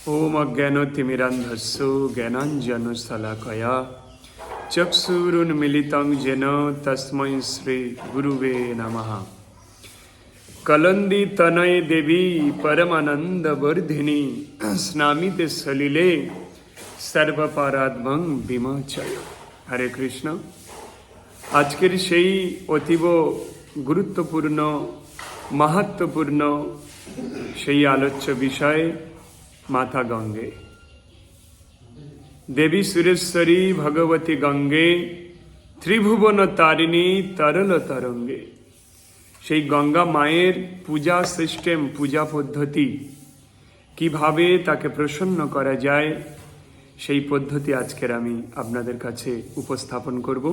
ওম অজ্ঞানতিমিরান্ধস্য জ্ঞানাঞ্জনশলাকয়া চক্ষুরুন্মিলিতং যেন তস্মৈ শ্রী গুরুবে নমঃ কলন্দিতনয় দেবী পরমানন্দবর্ধিনী স্নামিতে সলিলে সর্বপরাধমং বিমোচয় হরে কৃষ্ণ আজকের সেই অতীব গুরুত্বপূর্ণ মাহাত্মপূর্ণ সেই আলোচ্য বিষয়ে মাতা গঙ্গে। দেবী সুরেশ্বরী ভগবতী গঙ্গে, ত্রিভুবন তারিণী তরল তরঙ্গে। সেই গঙ্গা মায়ের পূজা সিস্টেম, পূজা পদ্ধতি, কীভাবে তাকে প্রসন্ন করা যায়, সেই পদ্ধতি আজকের আমি আপনাদের কাছে উপস্থাপন করব।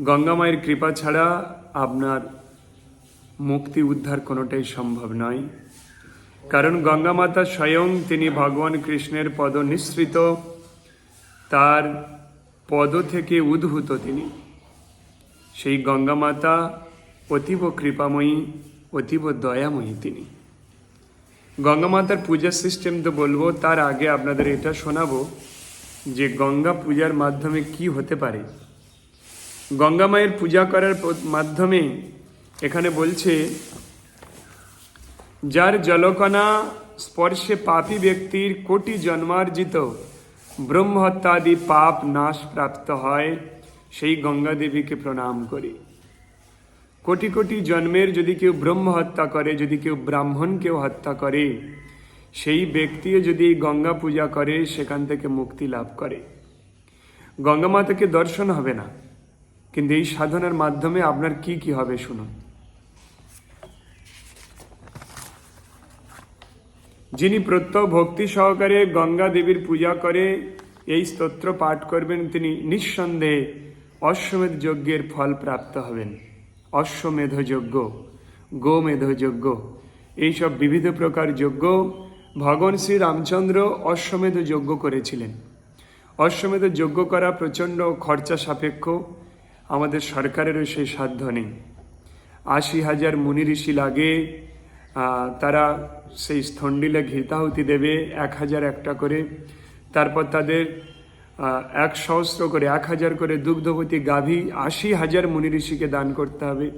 গঙ্গা মায়ের কৃপা ছাড়া আপনার মুক্তি উদ্ধার কোনোটাই সম্ভব নয়। কারণ গঙ্গা মাতা স্বয়ং তিনি ভগবান কৃষ্ণের পদ নিঃসৃত তার পদ থেকে উদ্ভূত তিনি। সেই গঙ্গা মাতা অতীব কৃপাময়ী, অতীব দয়াময়ী তিনি। গঙ্গা মাতার পূজার সিস্টেম তো বলব, তার আগে আপনাদের এটা শোনাবো যে গঙ্গা পূজার মাধ্যমে কি হতে পারে। গঙ্গা মায়ের পূজা করার মাধ্যমে এখানে বলছে যার জলকণা স্পর্শে পাপী ব্যক্তির কোটি জন্মার্জিত, ব্রহ্মহত্যাদি পাপ নাশ প্রাপ্ত হয়, সেই গঙ্গা দেবীকে প্রণাম করি। কোটি কোটি জন্মের যদি কেউ ব্রহ্ম হত্যা করে, যদি কেউ ব্রাহ্মণকেও হত্যা করে, সেই ব্যক্তিও যদি গঙ্গা পূজা করে, সেখান থেকে মুক্তি লাভ করে। গঙ্গা মাতাকে দর্শন হবে না, কিন্তু এই সাধনার মাধ্যমে আপনার কি কি হবে শুনুন। যিনি প্রত্যহ ভক্তি সহকারে গঙ্গা দেবীর পূজা করে এই স্তোত্র পাঠ করবেন, তিনি নিঃসন্দেহে অশ্বমেধ যজ্ঞের ফল প্রাপ্ত হবেন। অশ্বমেধ যজ্ঞ, গোমেধ যজ্ঞ, এইসব বিবিধ প্রকার যজ্ঞ ভগবান শ্রী রামচন্দ্র অশ্বমেধ যজ্ঞ করেছিলেন। অশ্বমেধ যজ্ঞ করা প্রচণ্ড খরচা সাপেক্ষ আমাদের সরকারেরও সেই সাধ্য নেই। আশি হাজার মুনি ঋষি লাগে তারা সেই স্থণ্ডিলে ঘৃতাহুতি দেবে এক হাজার একটা করে। তারপর তাদের এক সহস্র করে, এক হাজার করে দুগ্ধবতী গাভী আশি হাজার মুনি ঋষিকে দান করতে হবে।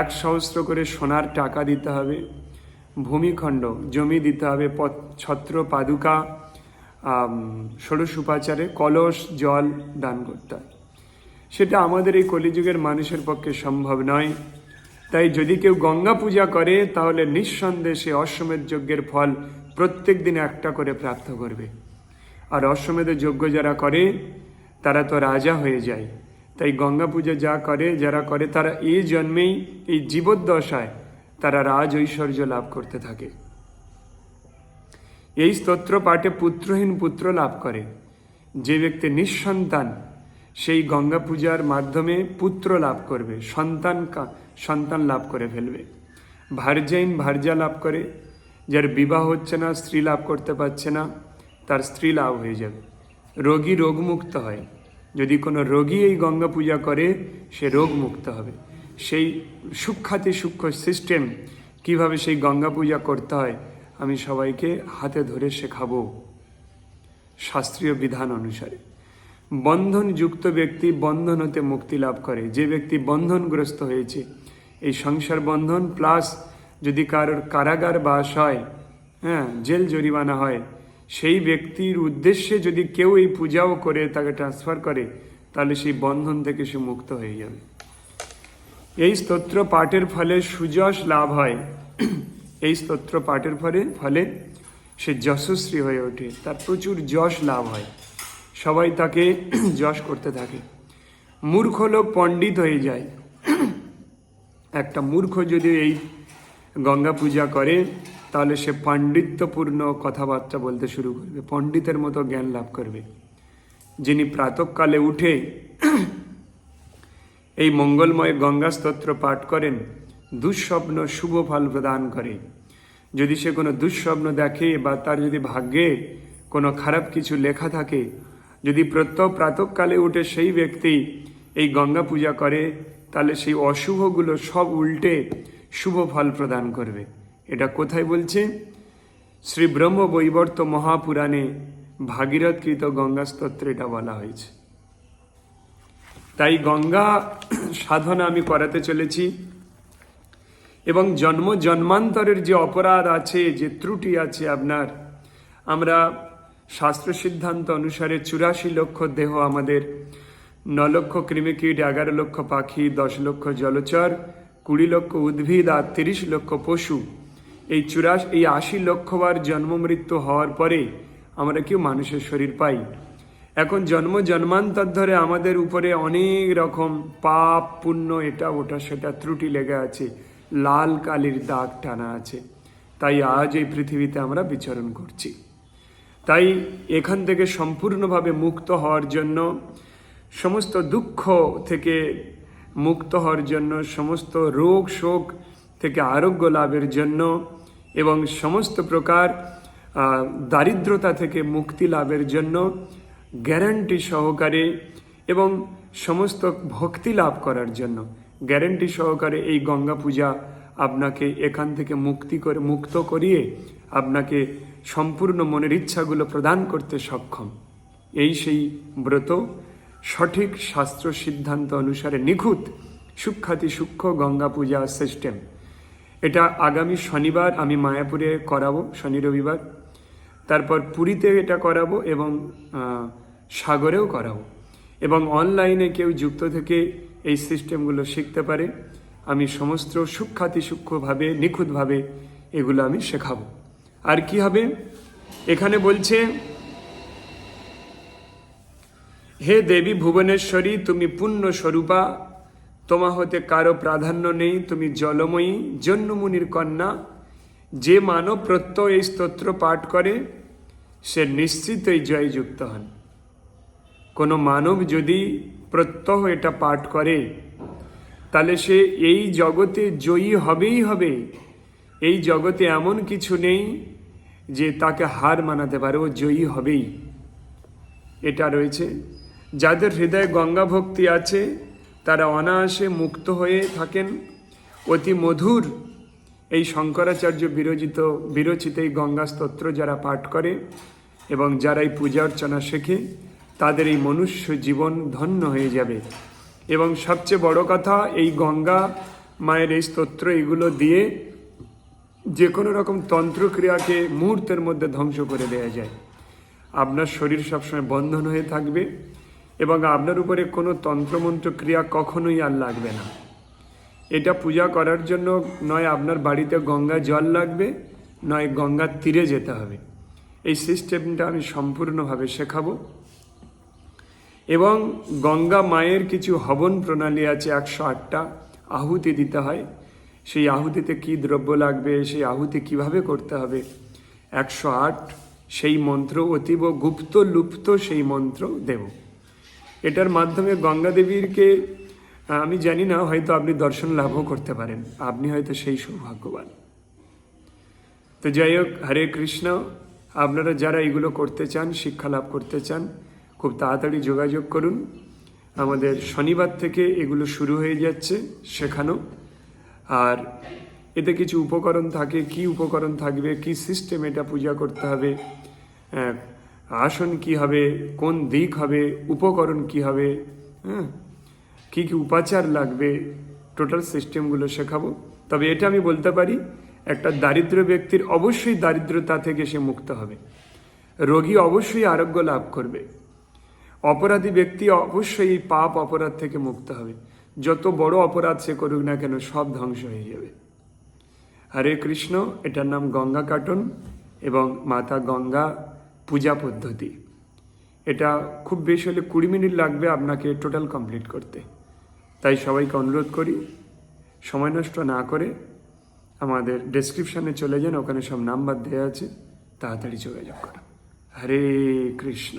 এক সহস্র করে সোনার টাকা দিতে হবে। ভূমিখণ্ড, জমি দিতে হবে ছত্র, পাদুকা ষোড়শ উপাচারে কলস, জল দান করতে হয়। সেটা আমাদের এই কলিযুগের মানুষের পক্ষে সম্ভব নয়। তাই যদি কেউ গঙ্গা পূজা করে, তাহলে নিঃসন্দেহে অশ্বমেধ যজ্ঞের ফল প্রত্যেক দিন একটা করে প্রাপ্ত করবে। আর অশ্বমেধ যজ্ঞ যারা করে, তারা তো রাজা হয়ে যায়। তাই গঙ্গা পূজা যা করে, যারা করে, তারা এই জন্মেই, এই জীবদ্দশায় তারা রাজ ঐশ্বর্য লাভ করতে থাকে। এই স্তোত্র পাঠে পুত্রহীন পুত্র লাভ করে। যে ব্যক্তি নিঃসন্তান, সেই গঙ্গা পূজার মাধ্যমে পুত্র লাভ করবে। সন্তান সন্তান লাভ করে ফেলবে। ভার্যাইন ভার্যা লাভ করে। যার বিবাহ হচ্ছে না, স্ত্রী লাভ করতে পারছে না, তার স্ত্রী লাভ হয়ে যাবে। রোগী রোগমুক্ত হয়। যদি কোনো রোগী এই গঙ্গা পূজা করে, সে রোগমুক্ত হবে। সেই সূক্ষাতি সূক্ষ্ম সিস্টেম কীভাবে সেই গঙ্গা পূজা করতে হয়, আমি সবাইকে হাতে ধরে শেখাবো। শাস্ত্রীয় বিধান অনুসারে। বন্ধনযুক্ত ব্যক্তি বন্ধন হতে মুক্তি লাভ করে। যে ব্যক্তি বন্ধনগ্রস্ত হয়েছে, এই সংসার বন্ধন প্লাস যদি কারোর কারাগার বাস হয় হ্যাঁ জেল জরিমানা হয়, সেই ব্যক্তির উদ্দেশ্যে যদি কেউ এই পূজাও করে, তাকে ট্রান্সফার করে, তাহলে সেই বন্ধন থেকে সে মুক্ত হয়ে যাবে। এই স্তোত্র পাঠের ফলে সুযশ লাভ হয়। এই স্তোত্র পাঠের ফলে ফলে সে যশস্বী হয়ে ওঠে। তার প্রচুর যশ লাভ হয়। সবাই তাকে যশ করতে থাকে। মূর্খ লোক পণ্ডিত হয়ে যায়। একটা মূর্খ যদি এই গঙ্গা পূজা করে, তাহলে সে পাণ্ডিত্যপূর্ণ কথাবার্তা বলতে শুরু করবে। পণ্ডিতের মতো জ্ঞান লাভ করবে। যিনি প্রাতকালে উঠে এই মঙ্গলময় গঙ্গা স্তোত্র পাঠ করেন, দুঃস্বপ্ন শুভ ফল প্রদান করে। যদি সে কোনো দুঃস্বপ্ন দেখে বা তার যদি ভাগ্যে কোনো খারাপ কিছু লেখা থাকে যদি প্রত্যহ প্রাতকালে উঠে সেই ব্যক্তি এই গঙ্গা পূজা করে, তাহলে সেই অশুভগুলো সব উল্টে শুভ ফল প্রদান করবে। এটা কোথায় বলছে? শ্রী ব্রহ্ম বৈবর্ত মহাপুরাণে ভাগীরথকৃত গঙ্গা স্তোত্রে এটা বলা হয়েছে। তাই গঙ্গা সাধনা আমি করাতে চলেছি। এবং জন্ম জন্মান্তরের যে অপরাধ আছে, যে ত্রুটি আছে আপনার, আমরা শাস্ত্র সিদ্ধান্ত অনুসারে চুরাশি লক্ষ দেহ আমাদের। ন লক্ষ কৃমিকীট, এগারো লক্ষ পাখি, দশ লক্ষ জলচর, কুড়ি লক্ষ উদ্ভিদ আর তিরিশ লক্ষ পশু। এই চুরাশ, এই আশি লক্ষবার জন্ম মৃত্যু হওয়ার পরে আমরা কেউ মানুষের শরীর পাই। এখন জন্ম জন্মান্তর ধরে আমাদের উপরে অনেক রকম পাপ, পুণ্য, এটা, ওটা, সেটা ত্রুটি লেগে আছে। লাল কালির দাগ টানা আছে। তাই আজ এই পৃথিবীতে আমরা বিচরণ করছি। তাই এখান থেকে সম্পূর্ণভাবে মুক্ত হওয়ার জন্য, সমস্ত দুঃখ থেকে মুক্ত হওয়ার জন্য, সমস্ত রোগ শোক থেকে আরোগ্য লাভের জন্য এবং সমস্ত প্রকার দারিদ্রতা থেকে মুক্তি লাভের জন্য গ্যারান্টি সহকারে এবং সমস্ত ভক্তি লাভ করার জন্য। গ্যারান্টি সহকারে এই গঙ্গা পূজা আপনাকে এখান থেকে মুক্তি করে, মুক্ত করিয়ে আপনাকে সম্পূর্ণ মনের ইচ্ছাগুলো প্রদান করতে সক্ষম। এই সেই ব্রত, সঠিক শাস্ত্র সিদ্ধান্ত অনুসারে নিখুঁত সুখ্যাতি সূক্ষ্ম গঙ্গা পূজা সিস্টেম এটা আগামী শনিবার আমি মায়াপুরে করাবো, শনি রবিবার। তারপর পুরীতে এটা করাবো এবং সাগরেও করাবো। এবং অনলাইনে কেউ যুক্ত থেকে এই সিস্টেমগুলো শিখতে পারে। আমি সমস্ত সূক্ষাতি সূক্ষ্মভাবে, নিখুঁতভাবে এগুলো আমি শেখাবো। আর কি হবে? এখানে বলছে, হে দেবী ভুবনেশ্বরী, তুমি পুণ্য স্বরূপা, তোমা হতে কারও প্রাধান্য নেই, তুমি জলময়ী জন্মমুনির কন্যা। যে মানব প্রত্যয় এই স্তোত্র পাঠ করে, সে নিশ্চিতই জয়যুক্ত হন। কোনো মানব যদি প্রত্যহ এটা পাঠ করে তাহলে সে এই জগতে জয়ী হবেই হবে। এই জগতে এমন কিছু নেই যে তাকে হার মানাতে পারে, ও জয়ী হবেই। এটা রয়েছে। যাদের হৃদয়ে গঙ্গা ভক্তি আছে, তারা অনায়াসে মুক্ত হয়ে থাকেন। অতি মধুর এই শঙ্করাচার্য বিরচিত বিরচিত এই গঙ্গা স্তোত্র যারা পাঠ করে এবং যারা এই পূজা অর্চনা শেখে, তাদের এই মনুষ্য জীবন ধন্য হয়ে যাবে। এবং সবচেয়ে বড় কথা, এই গঙ্গা মায়ের এই স্তোত্র এগুলো দিয়ে যে কোনো রকম তন্ত্রক্রিয়াকে মুহূর্তের মধ্যে ধ্বংস করে দেওয়া যায়। আপনার শরীর সবসময় বন্ধন হয়ে থাকবে এবং আপনার উপরে কোনো তন্ত্রমন্ত্র ক্রিয়া কখনোই আর লাগবে না। এটা পূজা করার জন্য নয় আপনার বাড়িতে গঙ্গা জল লাগবে, নয় গঙ্গার তীরে যেতে হবে। এই সিস্টেমটা আমি সম্পূর্ণভাবে শেখাবো। এবং গঙ্গা মায়ের কিছু হবন প্রণালী আছে একশো আটটা। আহুতি দিতে হয়। সেই আহুতিতে কি দ্রব্য লাগবে, সেই আহুতি কীভাবে করতে হবে? একশো আট, সেই মন্ত্র অতীব গুপ্ত লুপ্ত সেই মন্ত্র দেব। এটার মাধ্যমে গঙ্গা দেবীরকে, আমি জানি না, হয়তো আপনি দর্শন লাভও করতে পারেন। আপনি হয়তো সেই সৌভাগ্যবান। তো যাই হোক, হরে কৃষ্ণ। আপনারা যারা এগুলো করতে চান, শিক্ষা লাভ করতে চান খুব তাড়াতাড়ি যোগাযোগ করুন। আমাদের শনিবার থেকে এগুলো শুরু হয়ে যাচ্ছে শেখানো আর এতে কিছু উপকরণ থাকে কি উপকরণ থাকবে কি সিস্টেম এটা পূজা করতে হবে হ্যাঁ, আসন কি হবে কোন দিক হবে উপকরণ কি হবে হ্যাঁ কি কি উপাচার লাগবে টোটাল সিস্টেমগুলো শেখাবো। তবে এটা আমি বলতে পারি একটা দারিদ্র ব্যক্তির অবশ্যই দারিদ্রতা থেকে সে মুক্ত হবে। রোগী অবশ্যই আরোগ্য লাভ করবে। অপরাধী ব্যক্তি অবশ্যই এই পাপ অপরাধ থেকে মুক্ত হবে। যত বড় অপরাধ সে করুক না কেন, সব ধ্বংস হয়ে যাবে। হরে কৃষ্ণ, এটার নাম গঙ্গা কাটন এবং মাতা গঙ্গা পূজা পদ্ধতি। এটা খুব বেশি হলে কুড়ি মিনিট লাগবে আপনাকে টোটাল কমপ্লিট করতে। তাই সবাইকে অনুরোধ করি, সময় নষ্ট না করে আমাদের ডেসক্রিপশানে চলে যান, ওখানে সব নাম্বার দেওয়া আছে, তাড়াতাড়ি যোগাযোগ করো হরে কৃষ্ণ।